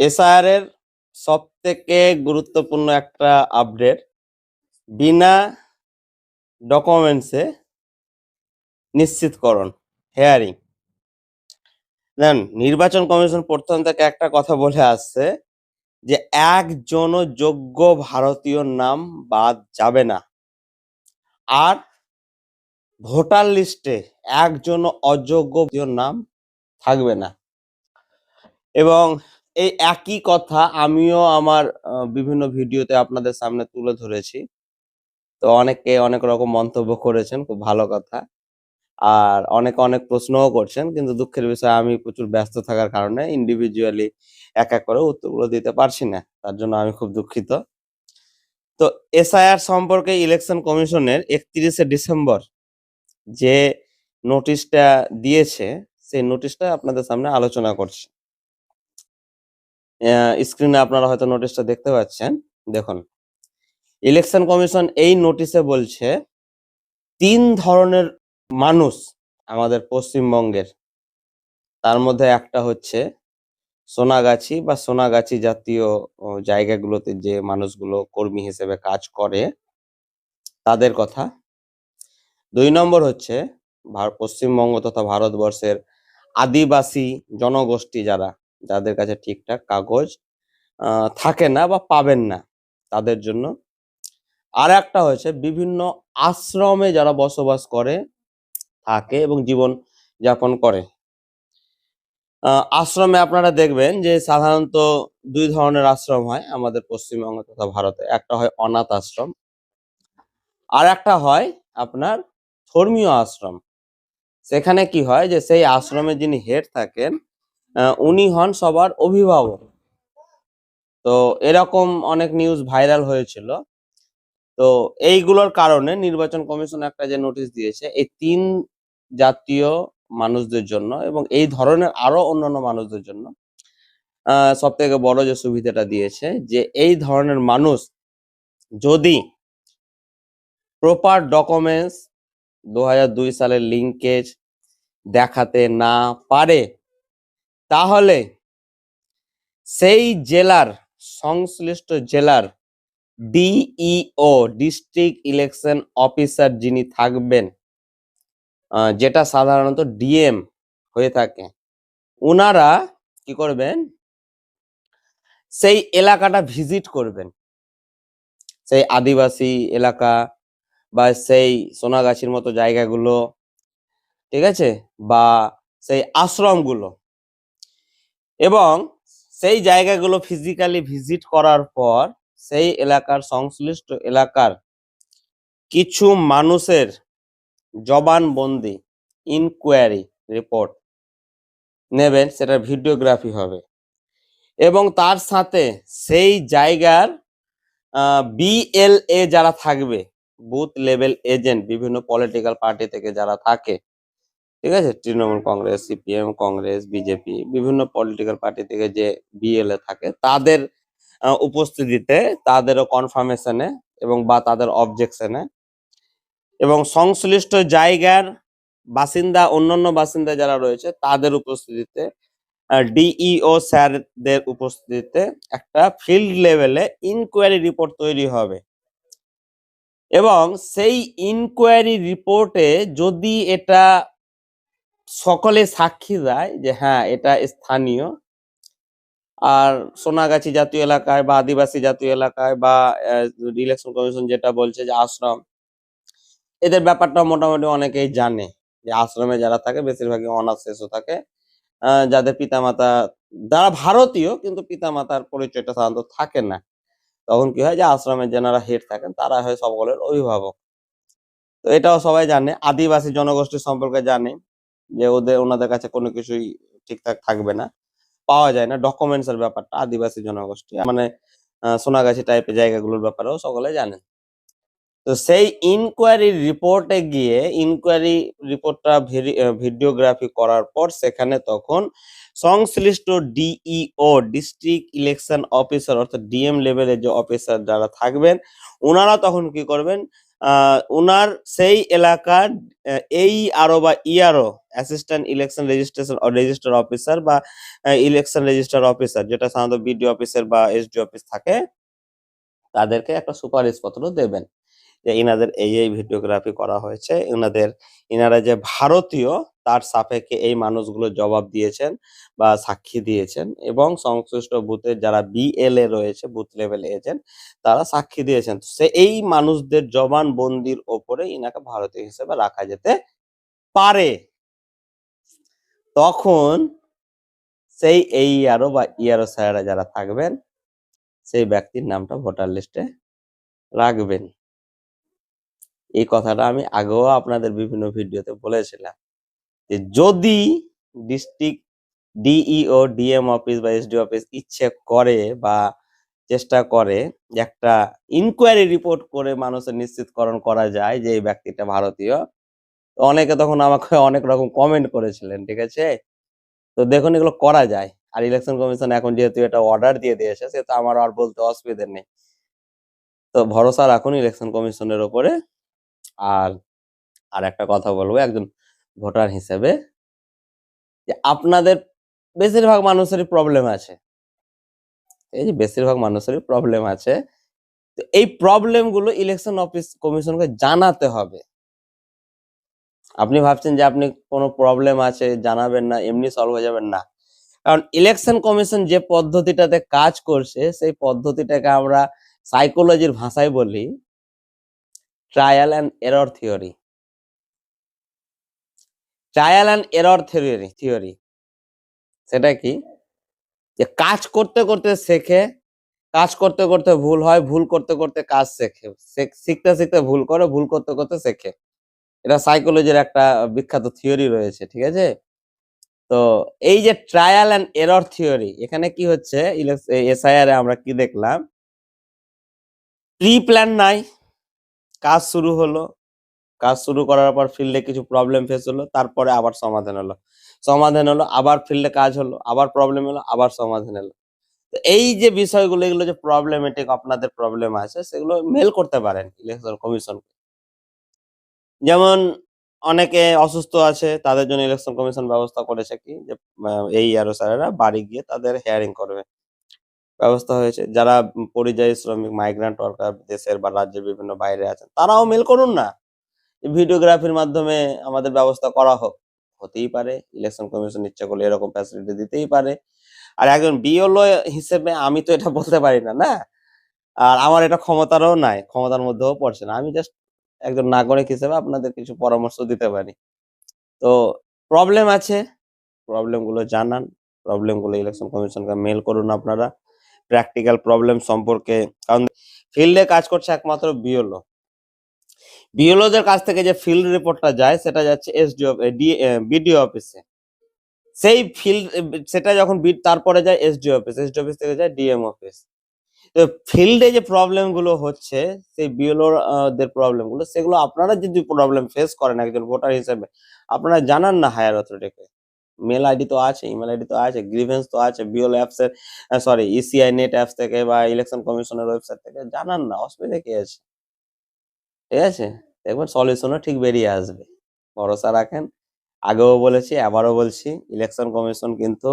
SR এর সব থেকে গুরুত্বপূর্ণ একটা আপডেট, বিনা ডকুমেন্টসে নিশ্চিতকরণ হেয়ারিং দেন, নির্বাচন কমিশন প্রথম থেকে একটা কথা বলে আসছে যে একজন যোগ্য ভারতীয় নাম বাদ যাবে না। আর ভোটার লিস্টে একজন অযোগ্য নাম থাকবে না। এবং এই একই কথা আমিও আমার বিভিন্ন ভিডিওতে আপনাদের সামনে তুলে ধরেছি। তো অনেকে অনেক রকম মন্তব্য করেছেন, খুব ভালো কথা। আর অনেকে, অনেক প্রশ্নও করছেন, কিন্তু দুঃখের বিষয়ে আমি প্রচুর ব্যস্ত থাকার কারণে ইন্ডিভিজুয়ালি এক এক করে উত্তরগুলো দিতে পারছি না, তার জন্য আমি খুব দুঃখিত। তো এসআইআর সম্পর্কে ইলেকশন কমিশনের একত্রিশে ডিসেম্বর যে নোটিশটা দিয়েছে, সেই নোটিশটা আপনাদের সামনে আলোচনা করছি। স্ক্রিনে আপনারা হয়তো নোটিশটা দেখতে পাচ্ছেন। দেখুন ইলেকশন কমিশন এই নোটিশে বলছে, তিন ধরনের মানুষ আমাদের পশ্চিমবঙ্গের। তার মধ্যে একটা হচ্ছে সোনাগাছি বা সোনাগাছি জাতীয় জায়গাগুলোতে যে মানুষগুলো কর্মী হিসেবে কাজ করে, তাদের কথা। দুই নম্বর হচ্ছে পশ্চিমবঙ্গ তথা ভারতবর্ষের আদিবাসী জনগোষ্ঠী যারা যাদের কাছে ঠিকঠাক কাগজ থাকে না বা পাবেন না তাদের জন্য। আর একটা হয়েছে বিভিন্ন আশ্রমে যারা বসবাস করে, থাকে এবং জীবন যাপন করে। আশ্রমে আপনারা দেখবেন যে সাধারণত দুই ধরনের আশ্রম হয় আমাদের পশ্চিমবঙ্গ তথা ভারতে। একটা হয় অনাথ আশ্রম আর একটা হয় আপনার ধর্মীয় আশ্রম। সেখানে কি হয় যে সেই আশ্রমে যিনি হেড থাকেন উনি হন সবার অভিভাবক। তো এরকম অনেক নিউজ ভাইরাল হয়েছিল। তো এইগুলোর কারণে নির্বাচন কমিশন একটা যে নোটিশ দিয়েছে, এই তিন জাতীয় মানুষদের জন্য এবং এই ধরনের আরও অন্যান্য মানুষদের জন্য সব থেকে বড় যে সুবিধাটা দিয়েছে যে এই ধরনের মানুষ যদি প্রপার ডকুমেন্টস দু সালের লিঙ্কেজ দেখাতে না পারে তাহলে সেই জেলার, সংশ্লিষ্ট জেলার ডিইও ডিস্ট্রিক্ট ইলেকশন অফিসার যিনি থাকবেন যেটা সাধারণত ডিএম হয়ে থাকে ওনারা কি করবেন? সেই এলাকাটা ভিজিট করবেন। সেই আদিবাসী এলাকা বা সেই সোনাগাছির মতো জায়গাগুলো, ঠিক আছে? বা সেই আশ্রমগুলো। এবং সেই জায়গাগুলো ফিজিক্যালি ভিজিট করার পর সেই এলাকার সংশ্লিষ্ট এলাকার কিছু মানুষের জবানবন্দি ইনকোয়ারি রিপোর্ট নেবেন সেটা ভিডিওগ্রাফি হবে। এবং তার সাথে সেই জায়গার বিএলএ যারা থাকবে বুথ লেভেল এজেন্ট বিভিন্ন পলিটিক্যাল পার্টি থেকে যারা থাকে ঠিক আছে? তৃণমূল কংগ্রেস, সিপিএম কংগ্রেস, বিজেপি বিভিন্ন পলিটিক্যাল পার্টি থেকে যে বিএলএ থাকে, তাদের উপস্থিতিতে তাদেরও কনফার্মেশনে এবং বা তাদের অবজেকশনে এবং সংশ্লিষ্ট জায়গার বাসিন্দা, অন্যান্য বাসিন্দা যারা রয়েছে, তাদের উপস্থিতিতে ডিইও স্যারদের উপস্থিতিতে একটা ফিল্ড লেভেলে ইনকোয়ারি রিপোর্ট তৈরি হবে। এবং সেই ইনকোয়ারি রিপোর্টে যদি এটা সকলে সাক্ষী দেয় যে হ্যাঁ এটা স্থানীয়। আর সোনাগাছি জাতীয় এলাকায় বা আদিবাসী জাতীয় এলাকায় বা ইলেকশন কমিশন যেটা বলছে যে আশ্রম, এদের ব্যাপারটা মোটামুটি অনেকেই জানে যে আশ্রমে যারা থাকে বেশিরভাগই অনাথ শিশু থাকে যাদের পিতামাতা, যারা ভারতীয় কিন্তু পিতামাতার পরিচয়টা সাধারণত থাকে না। তখন কি হয় যে আশ্রমের যারা হেড থাকেন তারা হয় সকলের অভিভাবক। তো এটাও সবাই জানে, আদিবাসী জনগোষ্ঠী সম্পর্কে জানে। যে ওদের, ওনাদের কাছে কোনো কিছুই ঠিকঠাক থাকবে না। পাওয়া যায় না। ডকুমেন্টস এর ব্যাপারটা আদিবাসী জনগোষ্ঠী মানে সোনাগাছি টাইপের জায়গাগুলোর ব্যাপারেও সকলে জানেন তো সেই ইনকোয়ারি রিপোর্টে গিয়ে ইনকোয়ারি রিপোর্টটা ভিডিওগ্রাফি করার পর সেখানে তখন সংশ্লিষ্ট ডিইও ডিস্ট্রিক্ট ইলেকশন অফিসার অর্থাৎ ডিএম লেভেলের যে অফিসার যারা থাকবেন, ওনারা তখন কি করবেন উনার সেই এলাকার এই আরও বা ইয়ারও assistant election registration register officer বা ইলেকশন রেজিস্টার অফিসার যেটা সাধারণত বিডিও অফিসার বা এসডি অফিস থাকে, তাদেরকে একটা সুপারিশ পত্র দেবেন। যে ইনাদের এই এই ভিডিওগ্রাফি করা হয়েছে। ইনাদের, ইনারা যে ভারতীয় তার সাপেক্ষে এই মানুষগুলো জবাব দিয়েছেন বা সাক্ষী দিয়েছেন এবং সংশ্লিষ্ট বুথের যারা বিএলএ রয়েছে, বুথ লেভেল এজেন্ট তারা সাক্ষী দিয়েছেন। সে এই মানুষদের জবানবন্দির ওপরে ইনাকে ভারতীয় হিসেবে রাখা যেতে পারে। তখন সেই এই আরও বা ইয়ারো স্যারেরা যারা থাকবেন, সেই ব্যক্তির নামটা ভোটার লিস্টে রাখবেন। এই কথাটা আমি আগেও আপনাদের বিভিন্ন ভিডিওতে বলেছিলাম। যে যদি ডিস্ট্রিক্ট ডিইও ডিএম অফিস বা এসডি অফিস ইচ্ছে করে বা চেষ্টা করে একটা ইনকোয়ারি রিপোর্ট করে মানুষের নিশ্চিতকরণ করা যায় যে এই ব্যক্তিটা ভারতীয়, তো অনেকে তখন আমাকে অনেক রকম কমেন্ট করেছিলেন, ঠিক আছে? তো দেখুন এগুলো করা যায়। আর ইলেকশন কমিশন এখন যেহেতু এটা অর্ডার দিয়ে দিয়েছে, সেহেতু আমার আর বলতে অসুবিধে নেই। তো ভরসা রাখুন ইলেকশন কমিশনের ওপরে। আর আর একটা কথা বলব, একজন ভোটার হিসেবে, যে আপনাদের বেশিরভাগ মানুষেরই প্রবলেম আছে। এই যে বেশিরভাগ মানুষেরই প্রবলেম আছে। তো এই প্রবলেমগুলো ইলেকশন অফিস কমিশনকে জানাতে হবে। আপনি ভাবছেন যে আপনি কোনো প্রবলেম আছে, জানাবেন না, এমনি সলভ হয়ে যাবেন না। কারণ ইলেকশন কমিশন যে পদ্ধতিটাতে কাজ করছে, সেই পদ্ধতিটাকে আমরা সাইকোলজির ভাষায় বলি trial and error theory trial and error theory theory সেটা কি? যে কাজ করতে করতে শেখে, কাজ করতে করতে ভুল হয়, ভুল করতে করতে কাজ শেখে। শেখ- শিখতে শিখতে ভুল করে, ভুল করতে করতে শেখে। এটা সাইকোলজির একটা বিখ্যাত থিওরি রয়েছে, ঠিক আছে? তো এই যে ট্রায়াল অ্যান্ড এরর থিওরি এখানে কি হচ্ছে? এসআইআর আমরা কি দেখলাম? প্রি প্ল্যান নাই, কাজ শুরু হলো। কাজ শুরু করার পর ফিল্ডে কিছু প্রবলেম ফেস হলো, তারপরে আবার সমাধান হলো। সমাধান হলো, আবার ফিল্ডে কাজ হলো, আবার প্রবলেম হলো, আবার সমাধান হলো। তো এই যে বিষয়গুলো, এগুলো যে প্রবলেমেটিক আপনাদের প্রবলেম আছে, সেগুলো মেল করতে পারেন ইলেকশন কমিশন যেমন অনেকে অসুস্থ আছে, তাদের জন্য ইলেকশন কমিশন ব্যবস্থা করেছে কি? যে এই আরও স্যারেরা বাড়ি গিয়ে তাদের হেয়ারিং করবে। ব্যবস্থা হয়েছে। যারা পরিযায়ী শ্রমিক মাইগ্রেন্ট ওয়ার্কার দেশের বা রাজ্যের বিভিন্ন বাইরে আছেন, তারাও মেল করুন না। ভিডিওগ্রাফির মাধ্যমে আমাদের ব্যবস্থা করা হোক। হতেই পারে ইলেকশন কমিশন ইচ্ছা করলে এরকম ফ্যাসিলিটি দিতেই পারে। আর একজন বিএলও হিসেবে আমি তো এটা বলতে পারি না না? আর আমার এটা ক্ষমতারও নাই, ক্ষমতার মধ্যেও পড়ছে না। আমি জাস্ট একজন নাগরিক হিসেবে আপনাদের কিছু পরামর্শ দিতে পারি। তো প্রবলেম আছে প্রবলেমগুলো জানান। প্রবলেমগুলো ইলেকশন কমিশনকে মেল করুন আপনারা। প্র্যাকটিক্যাল প্রবলেম সম্পর্কে, কারণ ফিল্ডে কাজ করছে একমাত্র বিএলও বিএলওদের কাছ থেকে যে ফিল্ড রিপোর্টটা যায়, সেটা যাচ্ছে এসডিও বিডিও অফিসে সেই ফিল্ড সেটা যখন তারপরে যায় এসডি অফিস এসডি অফিস থেকে যায় ডিএম অফিস তো ফিল্ডে যে প্রবলেমগুলো হচ্ছে, সেই বিএলও দের প্রবলেমগুলো সেগুলো আপনারা যদি প্রবলেম ফেস করেন একজন ভোটার হিসেবে, আপনারা জানান না হায়ার অথরিটিকে মেল আইডি তো আছে ইমেল আইডি তো আছে গ্রিভেন্স তো আছে বিএল অ্যাপস এর সরি ইসিআই নেট অ্যাপস থেকে বা ইলেকশন কমিশনের ওয়েবসাইট থেকে, জানান না, অসুবিধা কি আছে? ঠিক আছে? দেখবেন সলিউশনও ঠিক বেরিয়ে আসবে। ভরসা রাখেন। আগেও বলেছি, আবারও বলছি ইলেকশন কমিশন কিন্তু